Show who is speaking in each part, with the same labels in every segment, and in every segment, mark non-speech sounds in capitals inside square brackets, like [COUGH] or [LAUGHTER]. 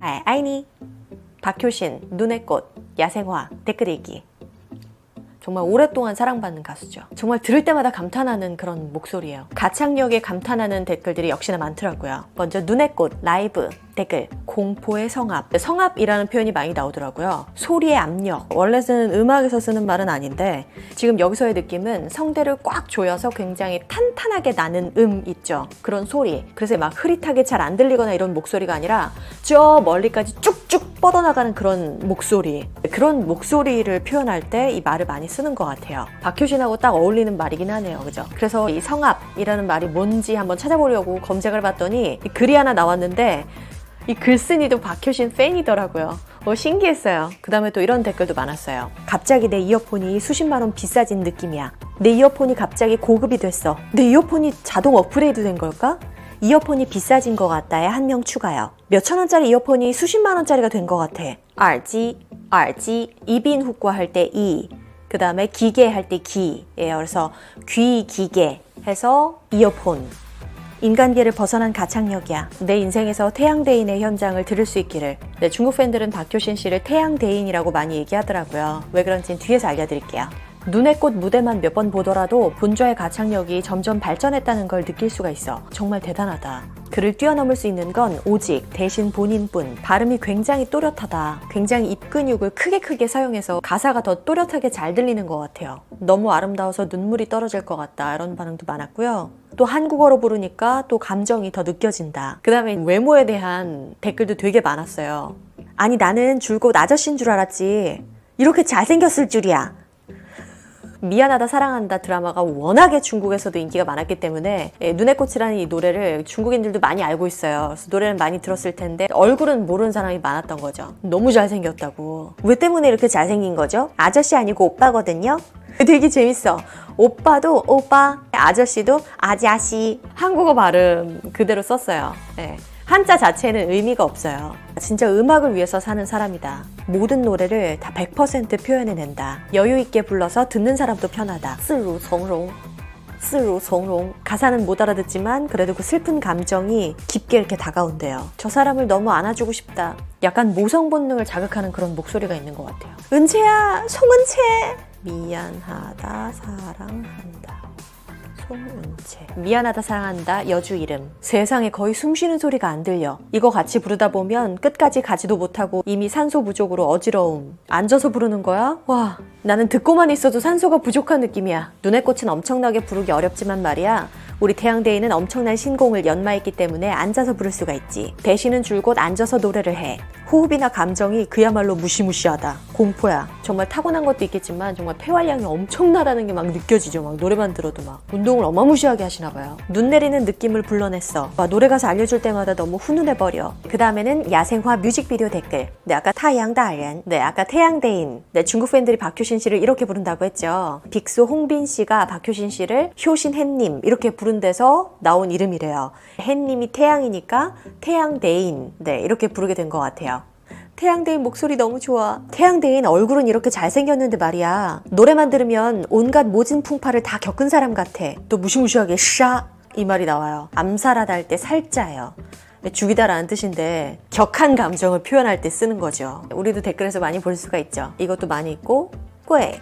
Speaker 1: 아, 아이니 박효신 눈의 꽃 야생화 댓글 읽기 정말 오랫동안 사랑받는 가수죠. 정말 들을 때마다 감탄하는 그런 목소리예요. 가창력에 감탄하는 댓글들이 역시나 많더라고요. 먼저 눈의 꽃 라이브 댓글 공포의 성압 성압이라는 표현이 많이 나오더라고요. 소리의 압력 원래는 음악에서 쓰는 말은 아닌데 지금 여기서의 느낌은 성대를 꽉 조여서 굉장히 탄탄하게 나는 음 있죠. 그런 소리. 그래서 막 흐릿하게 잘 안 들리거나 이런 목소리가 아니라 저 멀리까지 쭉쭉 뻗어나가는 그런 목소리. 그런 목소리를 표현할 때 이 말을 많이 쓰는 것 같아요. 박효신하고 딱 어울리는 말이긴 하네요. 그죠? 그래서 이 성압이라는 말이 뭔지 한번 찾아보려고 검색을 봤더니 이 글이 하나 나왔는데 이 글쓴이도 박효신 팬이더라고요. 어, 신기했어요. 그 다음에 또 이런 댓글도 많았어요. 갑자기 내 이어폰이 수십만 원 비싸진 느낌이야. 내 이어폰이 갑자기 고급이 됐어. 내 이어폰이 자동 업그레이드 된 걸까? 이어폰이 비싸진 것 같다에 한 명 추가요. 몇천 원짜리 이어폰이 수십만 원짜리가 된 것 같아. 알지, 알지, 이빈 훅과 할 때 이, 그 다음에 기계 할 때 기예요. 그래서 귀, 기계 해서 이어폰. 인간계를 벗어난 가창력이야. 내 인생에서 태양대인의 현장을 들을 수 있기를. 네, 중국 팬들은 박효신 씨를 태양대인이라고 많이 얘기하더라고요. 왜 그런지는 뒤에서 알려드릴게요. 눈의 꽃 무대만 몇 번 보더라도 본좌의 가창력이 점점 발전했다는 걸 느낄 수가 있어. 정말 대단하다. 그를 뛰어넘을 수 있는 건 오직 대신 본인뿐. 발음이 굉장히 또렷하다. 굉장히 입 근육을 크게 크게 사용해서 가사가 더 또렷하게 잘 들리는 것 같아요. 너무 아름다워서 눈물이 떨어질 것 같다. 이런 반응도 많았고요. 또 한국어로 부르니까 또 감정이 더 느껴진다. 그 다음에 외모에 대한 댓글도 되게 많았어요. 아니 나는 줄곧 아저씨인 줄 알았지. 이렇게 잘생겼을 줄이야. 미안하다 사랑한다 드라마가 워낙에 중국에서도 인기가 많았기 때문에 예, 눈의 꽃이라는 이 노래를 중국인들도 많이 알고 있어요. 그래서 노래는 많이 들었을 텐데 얼굴은 모르는 사람이 많았던 거죠. 너무 잘생겼다고. 왜 때문에 이렇게 잘생긴 거죠? 아저씨 아니고 오빠거든요. [LAUGHS] 되게 재밌어. 오빠도 오빠, 아저씨도 아자씨. 한국어 발음 그대로 썼어요. 예. 한자 자체는 의미가 없어요. 진짜 음악을 위해서 사는 사람이다. 모든 노래를 다 100% 표현해낸다. 여유있게 불러서 듣는 사람도 편하다. 스루 정롱. 스루 정롱. 가사는 못 알아듣지만 그래도 그 슬픈 감정이 깊게 이렇게 다가온대요. 저 사람을 너무 안아주고 싶다. 약간 모성 본능을 자극하는 그런 목소리가 있는 것 같아요. 은채야, 송은채! 미안하다, 사랑한다. 송은채. 미안하다 사랑한다 여주 이름. 세상에 거의 숨 쉬는 소리가 안 들려. 이거 같이 부르다 보면 끝까지 가지도 못하고 이미 산소 부족으로 어지러움. 앉아서 부르는 거야? 와, 나는 듣고만 있어도 산소가 부족한 느낌이야. 눈의 꽃은 엄청나게 부르기 어렵지만 말이야. 우리 태양대인은 엄청난 신공을 연마했기 때문에 앉아서 부를 수가 있지. 대신은 줄곧 앉아서 노래를 해. 호흡이나 감정이 그야말로 무시무시하다. 공포야. 정말 타고난 것도 있겠지만 정말 폐활량이 엄청나다는 게 막 느껴지죠. 막 노래만 들어도 막 운동을 어마무시하게 하시나 봐요. 눈 내리는 느낌을 불러냈어. 와, 노래 가사 알려줄 때마다 너무 훈훈해 버려. 그 다음에는 야생화 뮤직비디오 댓글. 네, 아까 타양다연. 네, 아까 태양대인. 네, 중국 팬들이 박효신 씨를 이렇게 부른다고 했죠. 빅수 홍빈 씨가 박효신 씨를 효신 햇님 이렇게 부른 데서 나온 이름이래요. 햇님이 태양이니까 태양대인. 네, 이렇게 부르게 된 것 같아요. 태양대인 목소리 너무 좋아. 태양대인 얼굴은 이렇게 잘생겼는데 말이야. 노래만 들으면 온갖 모진 풍파를 다 겪은 사람 같아. 또 무시무시하게 샤! 이 말이 나와요. 암살하다 할 때 살자예요. 죽이다라는 뜻인데 격한 감정을 표현할 때 쓰는 거죠. 우리도 댓글에서 많이 볼 수가 있죠. 이것도 많이 있고 꾀,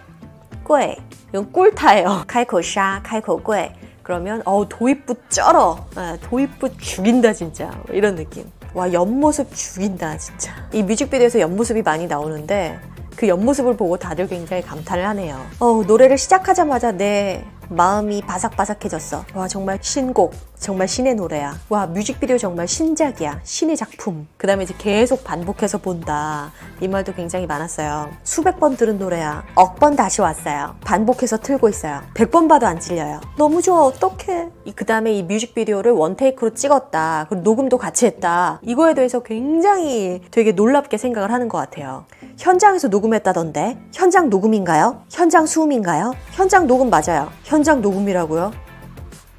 Speaker 1: 꾀. 이건 꿀타예요. [LAUGHS] 카이코꾀. 그러면 어 도입부 쩔어. 아, 도입부 죽인다 진짜. 이런 느낌. 와 옆모습 죽인다 진짜. 이 뮤직비디오에서 옆모습이 많이 나오는데 그 옆모습을 보고 다들 굉장히 감탄을 하네요. 어 노래를 시작하자마자 내 마음이 바삭바삭해졌어. 와 정말 신곡. 정말 신의 노래야. 와 뮤직비디오 정말 신작이야. 신의 작품. 그 다음에 이제 계속 반복해서 본다. 이 말도 굉장히 많았어요. 수백 번 들은 노래야. 억 번 다시 왔어요. 반복해서 틀고 있어요. 백 번 봐도 안 질려요. 너무 좋아. 어떡해. 그 다음에 이 뮤직비디오를 원테이크로 찍었다. 그리고 녹음도 같이 했다. 이거에 대해서 굉장히 되게 놀랍게 생각을 하는 것 같아요. 현장에서 녹음했다던데? 현장 녹음인가요? 현장 수음인가요? 현장 녹음 맞아요. 현장 녹음이라고요?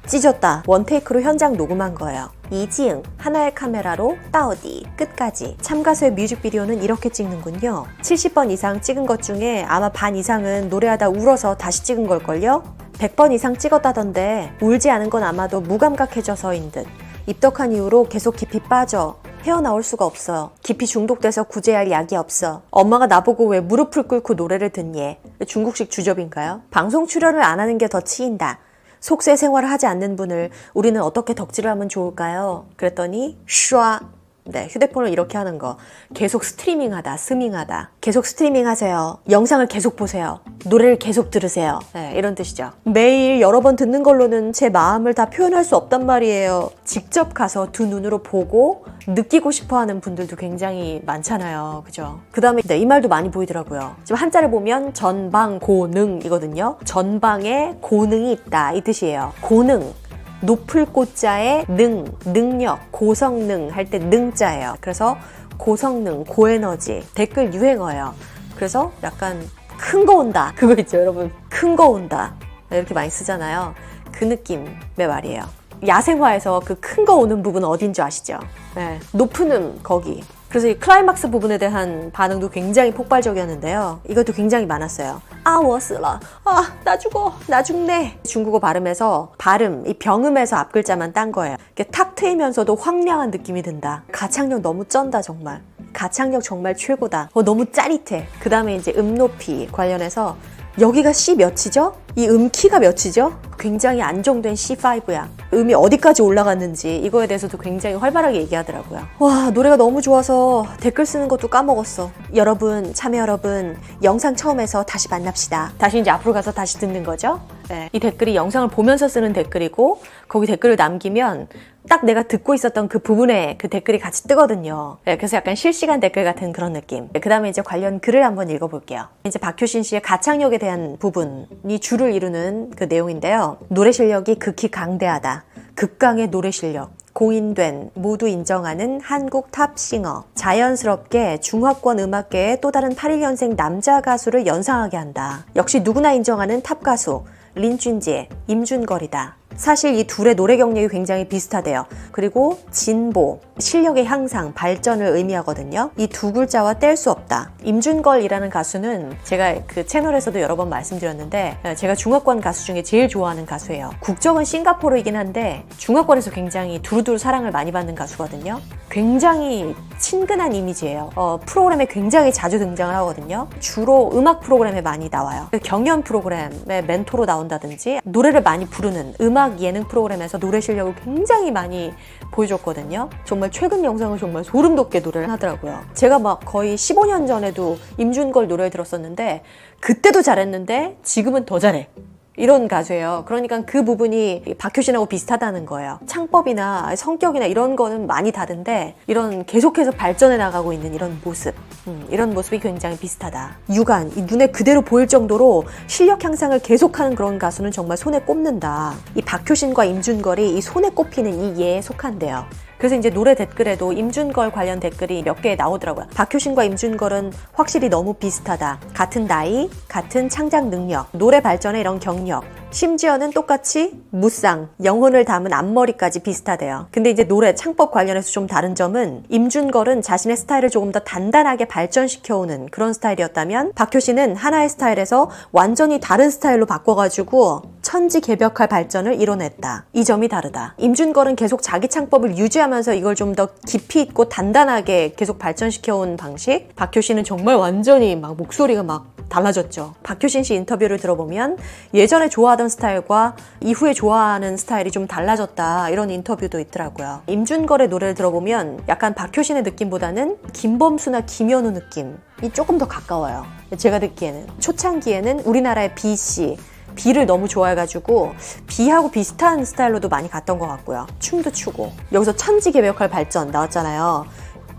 Speaker 1: 찢었다. 원테이크로 현장 녹음한 거예요. 이지응 하나의 카메라로 따오디 끝까지 참가서의 뮤직비디오는 이렇게 찍는군요 70번 이상 찍은 것 중에 아마 반 이상은 노래하다 울어서 다시 찍은 걸걸요 100번 이상 찍었다던데 울지 않은 건 아마도 무감각해져서인 듯 입덕한 이후로 계속 깊이 빠져 헤어나올 수가 없어요. 깊이 중독돼서 구제할 약이 없어. 엄마가 나보고 왜 무릎을 꿇고 노래를 듣니? 중국식 주접인가요? 방송 출연을 안 하는 게 더 치인다. 속세 생활을 하지 않는 분을 우리는 어떻게 덕질을 하면 좋을까요? 그랬더니 슈아 네, 휴대폰을 이렇게 하는 거. 계속 스트리밍하다, 스밍하다. 계속 스트리밍하세요. 영상을 계속 보세요. 노래를 계속 들으세요. 네, 이런 뜻이죠. 매일 여러 번 듣는 걸로는 제 마음을 다 표현할 수 없단 말이에요. 직접 가서 두 눈으로 보고 느끼고 싶어 하는 분들도 굉장히 많잖아요. 그죠? 그 다음에 네, 이 말도 많이 보이더라고요. 지금 한자를 보면 전방 고능이거든요. 전방에 고능이 있다. 이 뜻이에요. 고능. 높을 꽃자에 능, 능력, 고성능 할 때 능자예요. 그래서 고성능, 고에너지, 댓글 유행어예요. 그래서 약간 큰 거 온다. 그거 있죠, 여러분. 큰 거 온다. 이렇게 많이 쓰잖아요. 그 느낌의 말이에요. 야생화에서 그 큰 거 오는 부분 어딘 줄 아시죠? 네. 높은 음, 거기. 그래서 이 클라이막스 부분에 대한 반응도 굉장히 폭발적이었는데요. 이것도 굉장히 많았어요. 아, 워스라. 아, 나 죽어. 나 죽네. 중국어 발음에서 발음, 이 병음에서 앞 글자만 딴 거예요. 이게 탁 트이면서도 황량한 느낌이 든다. 가창력 너무 쩐다, 정말. 가창력 정말 최고다. 어, 너무 짜릿해. 그 다음에 이제 음 높이 관련해서 여기가 C 몇이죠? 이 음키가 몇이죠? 굉장히 안정된 C5야. 음이 어디까지 올라갔는지 이거에 대해서도 굉장히 활발하게 얘기하더라고요. 와, 노래가 너무 좋아서 댓글 쓰는 것도 까먹었어. 여러분, 참여 여러분, 영상 처음에서 다시 만납시다. 다시 이제 앞으로 가서 다시 듣는 거죠? 네. 이 댓글이 영상을 보면서 쓰는 댓글이고, 거기 댓글을 남기면 딱 내가 듣고 있었던 그 부분에 그 댓글이 같이 뜨거든요. 네, 그래서 약간 실시간 댓글 같은 그런 느낌. 그 다음에 이제 관련 글을 한번 읽어볼게요. 이제 박효신 씨의 가창력에 대한 부분이 주를 이루는 그 내용인데요. 노래 실력이 극히 강대하다. 극강의 노래 실력. 공인된 모두 인정하는 한국 탑싱어 자연스럽게 중화권 음악계의 또 다른 81년생 남자 가수를 연상하게 한다 역시 누구나 인정하는 탑 가수 린준지 임준걸이다 사실 이 둘의 노래 경력이 굉장히 비슷하대요. 그리고 진보, 실력의 향상, 발전을 의미하거든요. 이 두 글자와 뗄 수 없다. 임준걸이라는 가수는 제가 그 채널에서도 여러 번 말씀드렸는데 제가 중화권 가수 중에 제일 좋아하는 가수예요. 국적은 싱가포르이긴 한데 중화권에서 굉장히 두루두루 사랑을 많이 받는 가수거든요. 굉장히 친근한 이미지예요. 어, 프로그램에 굉장히 자주 등장을 하거든요. 주로 음악 프로그램에 많이 나와요. 경연 프로그램에 멘토로 나온다든지 노래를 많이 부르는 음악 예능 프로그램에서 노래 실력을 굉장히 많이 보여줬거든요. 정말 최근 영상을 정말 소름 돋게 노래를 하더라고요. 제가 막 거의 15년 전에도 임준걸 노래 들었었는데 그때도 잘했는데 지금은 더 잘해. 이런 가수예요. 그러니까 그 부분이 박효신하고 비슷하다는 거예요. 창법이나 성격이나 이런 거는 많이 다른데 이런 계속해서 발전해 나가고 있는 이런 모습, 음, 이런 모습이 굉장히 비슷하다. 육안, 이 눈에 그대로 보일 정도로 실력 향상을 계속하는 그런 가수는 정말 손에 꼽는다. 이 박효신과 임준걸이 이 손에 꼽히는 이 예에 속한대요. 그래서 이제 노래 댓글에도 임준걸 관련 댓글이 몇 개 나오더라고요. 박효신과 임준걸은 확실히 너무 비슷하다. 같은 나이, 같은 창작 능력, 노래 발전의 이런 경력, 심지어는 똑같이 무쌍, 영혼을 담은 앞머리까지 비슷하대요. 근데 이제 노래 창법 관련해서 좀 다른 점은 임준걸은 자신의 스타일을 조금 더 단단하게 발전시켜오는 그런 스타일이었다면 박효신은 하나의 스타일에서 완전히 다른 스타일로 바꿔가지고 천지 개벽할 발전을 이뤄냈다. 이 점이 다르다. 임준걸은 계속 자기 창법을 유지하면서 이걸 좀 더 깊이 있고 단단하게 계속 발전시켜온 방식. 박효신은 정말 완전히 막 목소리가 막 달라졌죠. 박효신 씨 인터뷰를 들어보면 예전에 좋아하던 스타일과 이후에 좋아하는 스타일이 좀 달라졌다 이런 인터뷰도 있더라고요. 임준걸의 노래를 들어보면 약간 박효신의 느낌보다는 김범수나 김현우 느낌이 조금 더 가까워요. 제가 듣기에는 초창기에는 우리나라의 B 씨 비를 너무 좋아해가지고 비하고 비슷한 스타일로도 많이 갔던 것 같고요. 춤도 추고 여기서 천지개벽할 발전 나왔잖아요.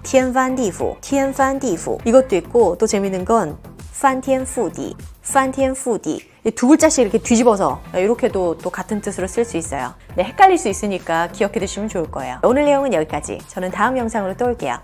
Speaker 1: 天翻地覆, 天翻地覆 이것도 있고 또 재밌는 건 翻天覆地, 翻天覆地 두 글자씩 이렇게 뒤집어서 이렇게도 또 같은 뜻으로 쓸 수 있어요. 네, 헷갈릴 수 있으니까 기억해 두시면 좋을 거예요. 오늘 내용은 여기까지. 저는 다음 영상으로 또 올게요.